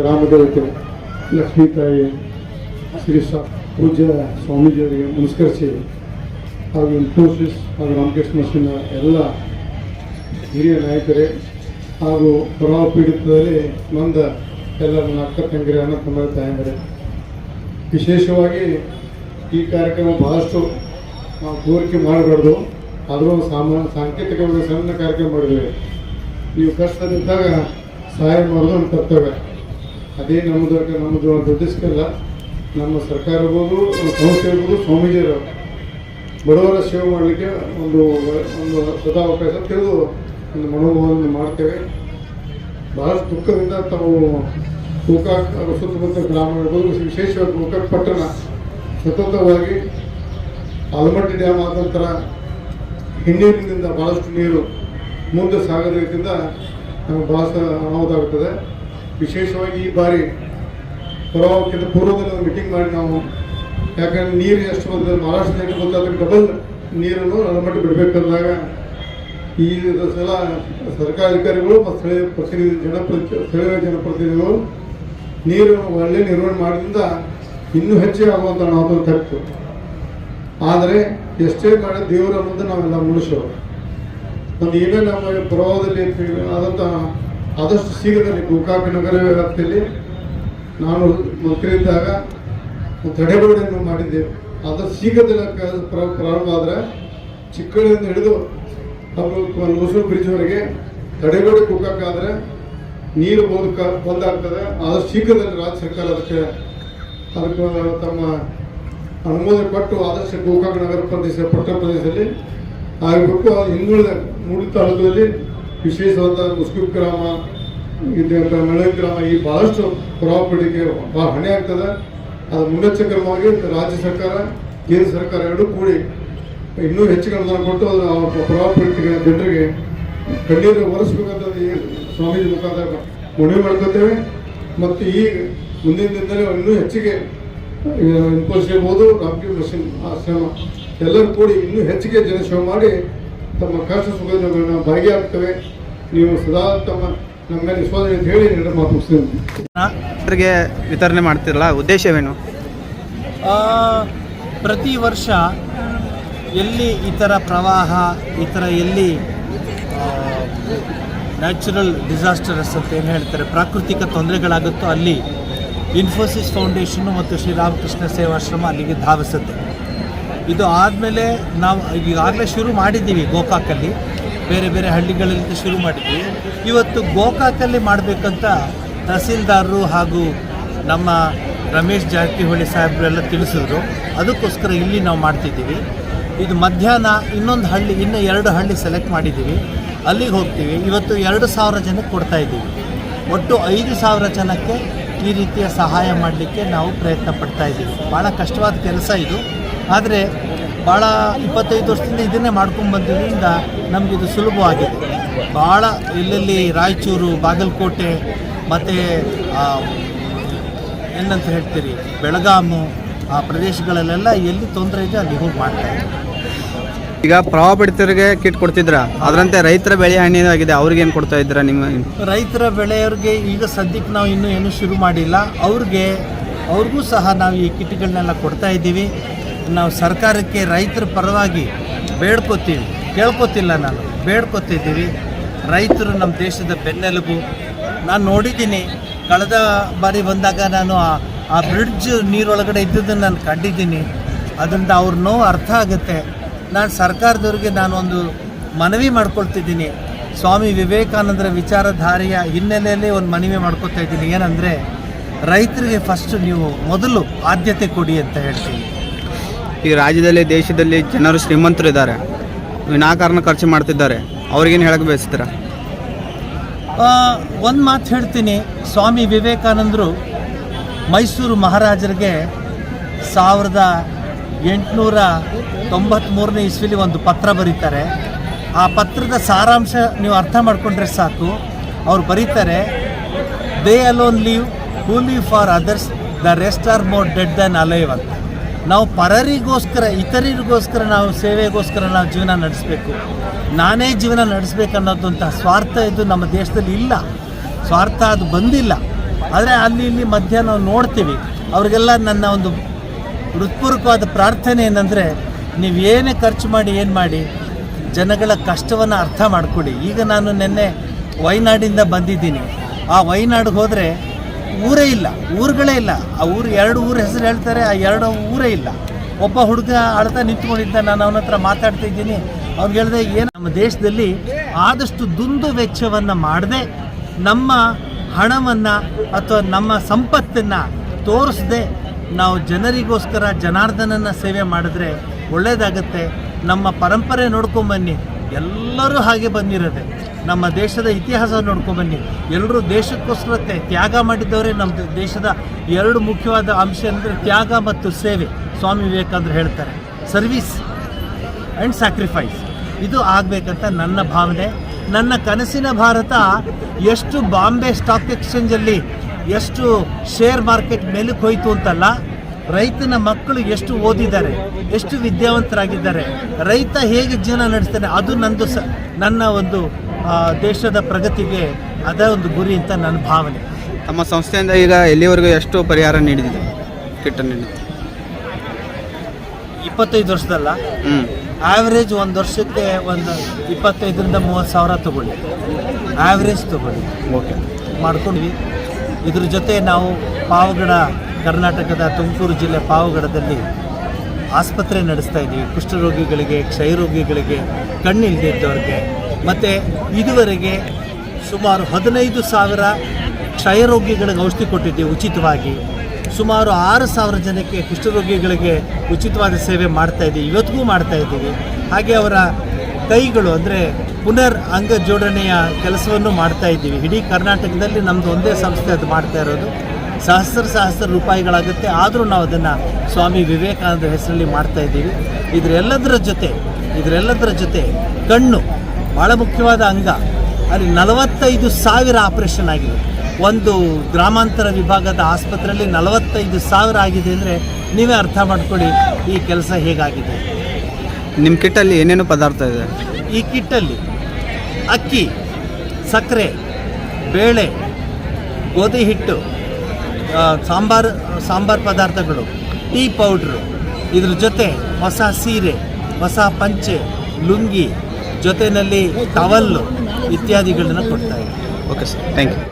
ಗ್ರಾಮದೇವತೆ ಲಕ್ಷ್ಮೀ ತಾಯಿ, ಶ್ರೀ ಸ, ಪೂಜ್ಯ ಸ್ವಾಮೀಜಿಯವರಿಗೆ ನಮಸ್ಕರಿಸಿ, ಹಾಗೂ ಇನ್ಫೋಸಿಸ್ ಹಾಗೂ ರಾಮಕೃಷ್ಣ ಮಿಷನ್ನ ಎಲ್ಲ ಹಿರಿಯ ನಾಯಕರೇ ಹಾಗೂ ಪ್ರಭಾವ ಪೀಡಿತದಲ್ಲಿ ನೊಂದ ಎಲ್ಲ ನನ್ನ ಅಕ್ಕ ತಂಗಿರಿ ಅಣ್ಣ ತಮ್ಮ ತಾಯಂದರೆ. ವಿಶೇಷವಾಗಿ ಈ ಕಾರ್ಯಕ್ರಮ ಬಹಳಷ್ಟು ನಾವು ಕೋರಿಕೆ ಮಾಡಬಾರ್ದು. ಆದರೂ ಸಾಮಾನ್ಯ ಸಾಮಾ ಸಾಂಕೇತಿಕವಾದ ಸಣ್ಣ ಕಾರ್ಯಕ್ರಮ ಮಾಡಿದ್ದೇವೆ. ನೀವು ಕಷ್ಟದಿದ್ದಾಗ ಸಹಾಯ ಮಾಡೋದು ನಮ್ಮ ಕರ್ತವ್ಯ. ಅದೇ ನಮ್ಮದು ನಮ್ಮದು ದೊಡ್ಡಿಸ್ಕಲ್ಲ ನಮ್ಮ ಸರ್ಕಾರ ಇರ್ಬೋದು, ನಮ್ಮ ಸಂಸ್ಥೆ ಇರ್ಬೋದು ಸ್ವಾಮೀಜಿಯವರು ಬಡವರ ಸೇವೆ ಮಾಡಲಿಕ್ಕೆ ಒಂದು ಒಂದು ಸದಾವಕಾಶ ತಿಳಿದು ಒಂದು ಮನೋಭಾವವನ್ನು ಮಾಡ್ತೇವೆ. ಬಹಳ ದುಃಖದಿಂದ ತಾವು ಗೋಕಾಕ್ ಸುತ್ತಮುತ್ತ ಗ್ರಾಮ ಇರ್ಬೋದು ವಿಶೇಷವಾಗಿ ಗೋಕಾಕ್ ಪಟ್ಟಣ ಸತತವಾಗಿ ಆಲಮಟ್ಟಿ ಡ್ಯಾಮ್ ಆದ ನಂತರ ಹಿನ್ನೀರಿನಿಂದ ಭಾಳಷ್ಟು ನೀರು ಮುಂದೆ ಸಾಗದ ನಮಗೆ ಭಾಳ ಅನಾಹುತ ವಿಶೇಷವಾಗಿ ಈ ಬಾರಿ ಪ್ರವಾಹಕ್ಕಿಂತ ಪೂರ್ವದಲ್ಲಿ ಒಂದು ಮೀಟಿಂಗ್ ಮಾಡಿ ನಾವು. ಯಾಕಂದ್ರೆ ನೀರು ಎಷ್ಟು ಬಂದ ಮಹಾರಾಷ್ಟ್ರ ಎಷ್ಟು ಅದಕ್ಕೆ ಡಬಲ್ ನೀರನ್ನು ಮಟ್ಟ ಬಿಡಬೇಕಂದಾಗ ಈ ಸಲ ಸರ್ಕಾರಿ ಅಧಿಕಾರಿಗಳು ಮತ್ತು ಸ್ಥಳೀಯ ಪ್ರತಿನಿಧಿ ಜನಪ್ರತಿ, ಸ್ಥಳೀಯ ಜನಪ್ರತಿನಿಧಿಗಳು ನೀರು ಒಳ್ಳೆ ನಿರ್ವಹಣೆ ಮಾಡಿದ್ರಿಂದ ಇನ್ನೂ ಹೆಚ್ಚಿಗೆ ಆಗುವಂಥ ನಾವು ತಪ್ಪು ಆದರೆ ಎಷ್ಟೇ ಮಾಡಿ ದೇವರ ಮುಂದೆ ನಾವೆಲ್ಲ ಮುಗಿಸೋ ಒಂದು ಏನೇ ನಮ್ಮ ಪ್ರವಾಹದಲ್ಲಿ ಆದಂಥ ಆದಷ್ಟು ಶೀಘ್ರದಲ್ಲಿ ಗೋಕಾಕ ನಗರ ವ್ಯಾಪ್ತಿಯಲ್ಲಿ ನಾನು ಮಂತ್ರಿ ಇದ್ದಾಗ ಒಂದು ತಡೆಗೋಡೆಯನ್ನು ಮಾಡಿದ್ದೇವೆ ಆದಷ್ಟು ಶೀಘ್ರದಲ್ಲಿ ಪ್ರ- ಪ್ರಾರಂಭ ಆದರೆ ಚಿಕ್ಕಳಿಂದ ಹಿಡಿದು ಅವರು ಲೂಸು ಬ್ರಿಡ್ಜ್ವರೆಗೆ ತಡೆಗೋಡೆ ಗೋಕಾಕಾದ್ರೆ ನೀರು ಬೋಧಕ ಬಂದಾಗ್ತದೆ. ಆದಷ್ಟು ಶೀಘ್ರದಲ್ಲಿ ರಾಜ್ಯ ಸರ್ಕಾರ ಅದಕ್ಕೆ ಅದಕ್ಕೆ ತಮ್ಮ ಅನುಮೋದನೆ ಕೊಟ್ಟು ಆದಷ್ಟು ಗೋಕಾಕ್ ನಗರ ಪ್ರದೇಶ, ಪಟ್ಟಣ ಪ್ರದೇಶದಲ್ಲಿ ಆಗಬೇಕು. ಹಿಂದುಳಿದ ಮೂಡಿ ತಾಲೂಕಿನಲ್ಲಿ ವಿಶೇಷವಾದ ಮುಸ್ಕಿಂ ಗ್ರಾಮ ಇದು ಮಳೆ ಗ್ರಾಮ, ಈ ಬಹಳಷ್ಟು ಪ್ರಾಪರ್ಟಿಗೆ ಭಾಳ ಹಣೆ ಆಗ್ತದೆ. ಅದು ರಾಜ್ಯ ಸರ್ಕಾರ, ಕೇಂದ್ರ ಸರ್ಕಾರ ಎರಡೂ ಕೂಡಿ ಇನ್ನೂ ಹೆಚ್ಚಿಗೆ ಅನುದಾನ ಕೊಟ್ಟು ಅದು ಆ ಪ್ರಾಪರ್ಟಿಗೆ ಜನರಿಗೆ ಕಣ್ಣೀರು ಒರೆಸ್ಬೇಕಂತ ಸ್ವಾಮೀಜಿ ಮುಖಾಂತರ ಮನವಿ ಮಾಡ್ಕೊತೇವೆ. ಮತ್ತು ಈ ಮುಂದಿನ ದಿನದಲ್ಲಿ ಇನ್ನೂ ಹೆಚ್ಚಿಗೆ ಇನ್ಫೋಸಿಸ್ ಇರ್ಬೋದು ಮಿಷನ್ ಆಶ್ರಮ ಎಲ್ಲರೂ ಕೂಡಿ ಇನ್ನೂ ಹೆಚ್ಚಿಗೆ ಜನಸೇವೆ ಮಾಡಿ ತಮ್ಮ ಕಷ್ಟ ಸುಖಗಳನ್ನು ಭಾಗಿಯಾಗ್ತವೆ ನೀವು ಸದಾ ತಮ್ಮ ನಮ್ಮಲ್ಲಿ ಶೋಧನೆ ಅಂತ ಹೇಳಿ ಎರಡು ಮಾತು ಮುಗಿಸ್ತೀನಿ. ಜನರಿಗೆ ವಿತರಣೆ ಮಾಡ್ತಿರಲ್ಲ ಉದ್ದೇಶವೇನು? ಆ, ಪ್ರತಿ ವರ್ಷ ಎಲ್ಲಿ ಈ ಥರ ಪ್ರವಾಹ ಈ ಥರ ಎಲ್ಲಿ ನ್ಯಾಚುರಲ್ ಡಿಸಾಸ್ಟರ್ಸ್ ಅಂತ ಏನು ಹೇಳ್ತಾರೆ ಪ್ರಾಕೃತಿಕ ತೊಂದರೆಗಳಾಗುತ್ತೋ ಅಲ್ಲಿ ಇನ್ಫೋಸಿಸ್ ಫೌಂಡೇಶನ್ನು ಮತ್ತು ಶ್ರೀರಾಮಕೃಷ್ಣ ಸೇವಾಶ್ರಮ ಅಲ್ಲಿಗೆ ಧಾವಿಸುತ್ತೆ. ಇದು ಆದಮೇಲೆ ನಾವು ಈಗಾಗಲೇ ಶುರು ಮಾಡಿದ್ದೀವಿ ಗೋಕಾಕಲ್ಲಿ. ಬೇರೆ ಬೇರೆ ಹಳ್ಳಿಗಳಲ್ಲಿ ಶುರು ಮಾಡಿದ್ವಿ. ಇವತ್ತು ಗೋಕಾಕಲ್ಲಿ ಮಾಡಬೇಕಂತ ತಹಸೀಲ್ದಾರರು ಹಾಗೂ ನಮ್ಮ ರಮೇಶ್ ಜಾರಕಿಹೊಳಿ ಸಾಹೇಬರೆಲ್ಲ ತಿಳಿಸಿದ್ರು. ಅದಕ್ಕೋಸ್ಕರ ಇಲ್ಲಿ ನಾವು ಮಾಡ್ತಿದ್ದೀವಿ. ಇದು ಮಧ್ಯಾಹ್ನ ಇನ್ನೊಂದು ಹಳ್ಳಿ, ಇನ್ನೂ ಎರಡು ಹಳ್ಳಿ ಸೆಲೆಕ್ಟ್ ಮಾಡಿದ್ದೀವಿ. ಅಲ್ಲಿಗೆ ಹೋಗ್ತೀವಿ. ಇವತ್ತು ಎರಡು ಸಾವಿರ ಜನಕ್ಕೆ ಕೊಡ್ತಾ ಇದ್ದೀವಿ. ಒಟ್ಟು ಐದು ಸಾವಿರ ಜನಕ್ಕೆ ಈ ರೀತಿಯ ಸಹಾಯ ಮಾಡಲಿಕ್ಕೆ ನಾವು ಪ್ರಯತ್ನ ಪಡ್ತಾ ಇದ್ದೀವಿ. ಭಾಳ ಕಷ್ಟವಾದ ಕೆಲಸ ಇದು. ಆದರೆ ಭಾಳ ಇಪ್ಪತ್ತೈದು ವರ್ಷದಿಂದ ಇದನ್ನೇ ಮಾಡ್ಕೊಂಡು ಬಂದಿದ್ದರಿಂದ ನಮಗಿದು ಸುಲಭವಾಗಿದೆ. ಭಾಳ ಇಲ್ಲಲ್ಲಿ ರಾಯಚೂರು ಬಾಗಲಕೋಟೆ ಮತ್ತು ಏನಂತ ಹೇಳ್ತೀರಿ ಬೆಳಗಾಮು ಆ ಪ್ರದೇಶಗಳಲ್ಲೆಲ್ಲ ಎಲ್ಲಿ ತೊಂದರೆ ಇದೆ ಅಲ್ಲಿ ಹೋಗಿ ಮಾಡ್ತಾ ಈಗ ಪ್ರವಾಹ ಪೀಡಿತರಿಗೆ ಕಿಟ್ ಕೊಡ್ತಿದ್ರ? ಅದರಂತೆ ರೈತರ ಬೆಳೆ ಹಣ್ಣಿನ ಆಗಿದೆ ಅವ್ರಿಗೆ ಏನು ಕೊಡ್ತಾ ಇದ್ರ ನಿಮ್ಮ ರೈತರ ಬೆಳೆಯವ್ರಿಗೆ ಈಗ ಸದ್ಯಕ್ಕೆ ನಾವು ಇನ್ನೂ ಏನೂ ಶುರು ಮಾಡಿಲ್ಲ. ಅವ್ರಿಗೆ ಅವ್ರಿಗೂ ಸಹ ನಾವು ಈ ಕಿಟ್ಗಳನ್ನೆಲ್ಲ ಕೊಡ್ತಾ ಇದ್ದೀವಿ. ನಾವು ಸರ್ಕಾರಕ್ಕೆ ರೈತರ ಪರವಾಗಿ ಬೇಡ್ಕೋತೀವಿ. ಕೇಳ್ಕೊತಿಲ್ಲ ನಾನು. ಬೇಡ್ಕೊತಿದ್ದೀವಿ. ರೈತರು ನಮ್ಮ ದೇಶದ ಬೆನ್ನೆಲುಬು. ನಾನು ನೋಡಿದ್ದೀನಿ. ಕಳೆದ ಬಾರಿ ಬಂದಾಗ ನಾನು ಆ- ಆ ಬ್ರಿಡ್ಜ್ ನೀರೊಳಗಡೆ ಇದ್ದದನ್ನು ನಾನು ಕಂಡಿದ್ದೀನಿ. ಅದರಿಂದ ಅವ್ರ ನೋವು ಅರ್ಥ ಆಗುತ್ತೆ. ನಾನು ಸರ್ಕಾರದವ್ರಿಗೆ ನಾನೊಂದು ಮನವಿ ಮಾಡ್ಕೊಳ್ತಿದ್ದೀನಿ. ಸ್ವಾಮಿ ವಿವೇಕಾನಂದರ ವಿಚಾರಧಾರೆಯ ಹಿನ್ನೆಲೆಯಲ್ಲಿ ಒಂದು ಮನವಿ ಮಾಡ್ಕೊತಾ ಇದ್ದೀನಿ. ಏನಂದರೆ, ರೈತರಿಗೆ ಫಸ್ಟ್ ನೀವು ಮೊದಲು ಆದ್ಯತೆ ಕೊಡಿ ಅಂತ ಹೇಳ್ತೀನಿ. ಈಗ ರಾಜ್ಯದಲ್ಲಿ, ದೇಶದಲ್ಲಿ ಜನರು ಶ್ರೀಮಂತರು ಇದ್ದಾರೆ ವಿನಾಕಾರಣ ಖರ್ಚು ಮಾಡ್ತಿದ್ದಾರೆ. ಅವ್ರಿಗೇನು ಹೇಳಕ್ಕೆ ಬಯಸ್ತೀರ? ಒಂದು ಮಾತು ಹೇಳ್ತೀನಿ. ಸ್ವಾಮಿ ವಿವೇಕಾನಂದರು ಮೈಸೂರು ಮಹಾರಾಜರಿಗೆ ಸಾವಿರದ ಎಂಟುನೂರ ತೊಂಬತ್ತ್ಮೂರನೇ ಇಸ್ವಿಲಿ ಒಂದು ಪತ್ರ ಬರೀತಾರೆ. ಆ ಪತ್ರದ ಸಾರಾಂಶ ನೀವು ಅರ್ಥ ಮಾಡಿಕೊಂಡ್ರೆ ಸಾಕು. ಅವ್ರು ಬರೀತಾರೆ they alone live who live for others the rest are more dead than alive ಅಂತ. ನಾವು ಪರರಿಗೋಸ್ಕರ, ಇತರರಿಗೋಸ್ಕರ ನಾವು ಸೇವೆಗೋಸ್ಕರ ನಾವು ಜೀವನ ನಡೆಸಬೇಕು. ನಾನೇ ಜೀವನ ನಡೆಸಬೇಕು ಅನ್ನೋದಂಥ ಸ್ವಾರ್ಥ ಇದು ನಮ್ಮ ದೇಶದಲ್ಲಿ ಇಲ್ಲ. ಸ್ವಾರ್ಥ ಅದು ಬಂದಿಲ್ಲ. ಆದರೆ ಅಲ್ಲಿ ಇಲ್ಲಿ ಮಧ್ಯ ನಾವು ನೋಡ್ತೀವಿ. ಅವ್ರಿಗೆಲ್ಲ ನನ್ನ ಒಂದು ಹೃತ್ಪೂರ್ವಕವಾದ ಪ್ರಾರ್ಥನೆ ಏನಂದರೆ, ನೀವು ಏನೇ ಖರ್ಚು ಮಾಡಿ, ಏನು ಮಾಡಿ, ಜನಗಳ ಕಷ್ಟವನ್ನು ಅರ್ಥ ಮಾಡಿಕೊಡಿ. ಈಗ ನಾನು ನಿನ್ನೆ ವಯನಾಡಿಂದ ಬಂದಿದ್ದೀನಿ. ಆ ವಯನಾಡಿಗೆ ಹೋದರೆ ಊರೇ ಇಲ್ಲ, ಊರುಗಳೇ ಇಲ್ಲ. ಆ ಊರು ಎರಡು ಊರ ಹೆಸರು ಹೇಳ್ತಾರೆ, ಆ ಎರಡು ಊರೇ ಇಲ್ಲ. ಒಬ್ಬ ಹುಡುಗ ಅಳ್ತಾ ನಿಂತ್ಕೊಂಡಿದ್ದ, ನಾನು ಅವನ ಹತ್ರ ಮಾತಾಡ್ತಾ ಇದ್ದೀನಿ. ಅವ್ನಿಗೆ ಹೇಳಿದೆ, ಏನು ನಮ್ಮ ದೇಶದಲ್ಲಿ ಆದಷ್ಟು ದುಂದು ವೆಚ್ಚವನ್ನು ಮಾಡದೆ, ನಮ್ಮ ಹಣವನ್ನು ಅಥವಾ ನಮ್ಮ ಸಂಪತ್ತನ್ನು ತೋರಿಸದೆ, ನಾವು ಜನರಿಗೋಸ್ಕರ ಜನಾರ್ದನನ್ನು ಸೇವೆ ಮಾಡಿದ್ರೆ ಒಳ್ಳೆಯದಾಗುತ್ತೆ ನಮ್ಮ ಪರಂಪರೆ ನೋಡ್ಕೊಂಬನ್ನಿ ಎಲ್ಲರೂ ಹಾಗೆ ಬಂದಿರೋದೆ. ನಮ್ಮ ದೇಶದ ಇತಿಹಾಸ ನೋಡ್ಕೊಬನ್ನಿ ಎಲ್ಲರೂ ದೇಶಕ್ಕೋಸ್ಕರ ತ್ಯಾಗ ಮಾಡಿದ್ದವರೇ ನಮ್ಮ ದೇಶದ ಎರಡು ಮುಖ್ಯವಾದ ಅಂಶ ಅಂದರೆ ತ್ಯಾಗ ಮತ್ತು ಸೇವೆ. ಸ್ವಾಮಿ ವಿವೇಕಾನಂದರು ಹೇಳ್ತಾರೆ, ಸರ್ವಿಸ್ ಆ್ಯಂಡ್ ಸ್ಯಾಕ್ರಿಫೈಸ್. ಇದು ಆಗಬೇಕಂತ ನನ್ನ ಭಾವನೆ. ನನ್ನ ಕನಸಿನ ಭಾರತ ಎಷ್ಟು ಬಾಂಬೆ ಸ್ಟಾಕ್ ಎಕ್ಸ್ಚೇಂಜಲ್ಲಿ ಎಷ್ಟು ಶೇರ್ ಮಾರ್ಕೆಟ್ ಮೇಲಕ್ಕೆ ಹೋಯಿತು ಅಂತಲ್ಲ ರೈತನ ಮಕ್ಕಳು ಎಷ್ಟು ಓದಿದ್ದಾರೆ ಎಷ್ಟು ವಿದ್ಯಾವಂತರಾಗಿದ್ದಾರೆ ರೈತ ಹೇಗೆ ಜೀವನ ನಡೆಸ್ತಾನೆ ಅದು ನಂದು ಸ ನನ್ನ ಒಂದು ದೇಶದ ಪ್ರಗತಿಗೆ ಅದೇ ಒಂದು ಗುರಿ ಅಂತ ನನ್ನ ಭಾವನೆ. ತಮ್ಮ ಸಂಸ್ಥೆಯಿಂದ ಈಗ ಎಲ್ಲಿವರೆಗೂ ಎಷ್ಟು ಪರಿಹಾರ ನೀಡಿದೆ ಕಿಟ್ ನೀಡಿದೆ ಇಪ್ಪತ್ತೈದು ವರ್ಷದಲ್ಲ. ಹ್ಞೂ ಆವ್ರೇಜ್ ಒಂದು ವರ್ಷಕ್ಕೆ ಒಂದು ಇಪ್ಪತ್ತೈದರಿಂದ ಮೂವತ್ತು ಸಾವಿರ ತಗೊಳ್ಳಿ. ಆವ್ರೇಜ್ ತಗೊಳ್ಳಿ. ಓಕೆ ಮಾಡ್ಕೊಂಡ್ವಿ. ಇದ್ರ ಜೊತೆ ನಾವು ಪಾವಗಡ ಕರ್ನಾಟಕದ ತುಮಕೂರು ಜಿಲ್ಲೆ ಪಾವಗಡದಲ್ಲಿ ಆಸ್ಪತ್ರೆ ನಡೆಸ್ತಾ ಇದ್ದೀವಿ. ಕುಷ್ಠರೋಗಿಗಳಿಗೆ, ಕ್ಷಯರೋಗಿಗಳಿಗೆ ಕಣ್ಣಿಲ್ಲದೆ ಇದ್ದವ್ರಿಗೆ. ಮತ್ತು ಇದುವರೆಗೆ ಸುಮಾರು ಹದಿನೈದು ಸಾವಿರ ಕ್ಷಯರೋಗಿಗಳಿಗೆ ಔಷಧಿ ಕೊಟ್ಟಿದ್ದೀವಿ ಉಚಿತವಾಗಿ. ಸುಮಾರು ಆರು ಸಾವಿರ ಜನಕ್ಕೆ ಕುಷ್ಠರೋಗಿಗಳಿಗೆ ಉಚಿತವಾದ ಸೇವೆ ಮಾಡ್ತಾ ಇದ್ದೀವಿ. ಇವತ್ತಿಗೂ ಮಾಡ್ತಾ ಇದ್ದೀವಿ. ಹಾಗೆ ಅವರ ಕೈಗಳು ಅಂದರೆ ಪುನರ್ ಅಂಗ ಜೋಡಣೆಯ ಕೆಲಸವನ್ನು ಮಾಡ್ತಾ ಇದ್ದೀವಿ. ಇಡೀ ಕರ್ನಾಟಕದಲ್ಲಿ ನಮ್ಮದು ಒಂದೇ ಸಂಸ್ಥೆ ಅದು ಮಾಡ್ತಾ ಇರೋದು. ಸಹಸ್ರ ಸಹಸ್ರ ರೂಪಾಯಿಗಳಾಗುತ್ತೆ. ಆದರೂ ನಾವು ಅದನ್ನು ಸ್ವಾಮಿ ವಿವೇಕಾನಂದ ಹೆಸರಲ್ಲಿ ಮಾಡ್ತಾ ಇದ್ದೀವಿ. ಇದರೆಲ್ಲದರ ಜೊತೆ ಇದರೆಲ್ಲದರ ಜೊತೆ ಕಣ್ಣು ಭಾಳ ಮುಖ್ಯವಾದ ಅಂಗ. ಅಲ್ಲಿ ನಲವತ್ತೈದು ಸಾವಿರ ಆಪರೇಷನ್ ಆಗಿದೆ. ಒಂದು ಗ್ರಾಮಾಂತರ ವಿಭಾಗದ ಆಸ್ಪತ್ರೆಯಲ್ಲಿ ನಲವತ್ತೈದು ಸಾವಿರ ಆಗಿದೆ ಅಂದರೆ ನೀವೇ ಅರ್ಥ ಮಾಡ್ಕೊಳ್ಳಿ ಈ ಕೆಲಸ ಹೇಗಾಗಿದೆ. ನಿಮ್ಮ ಕಿಟ್ಟಲ್ಲಿ ಏನೇನು ಪದಾರ್ಥ ಇದೆ? ಈ ಕಿಟ್ಟಲ್ಲಿ ಅಕ್ಕಿ ಸಕ್ಕರೆ ಬೇಳೆ ಗೋಧಿ ಹಿಟ್ಟು ಸಾಂಬಾರು ಸಾಂಬಾರು ಪದಾರ್ಥಗಳು, ಟೀ ಪೌಡ್ರು, ಇದ್ರ ಜೊತೆ ಹೊಸ ಸೀರೆ, ಹೊಸ ಪಂಚೆ, ಲುಂಗಿ ಜೊತೆಯಲ್ಲಿ ಟವಲ್ಲು ಇತ್ಯಾದಿಗಳನ್ನು ಕೊಡ್ತಾ ಇದ್ದೀವಿ ಓಕೆ ಸರ್ ಥ್ಯಾಂಕ್ ಯು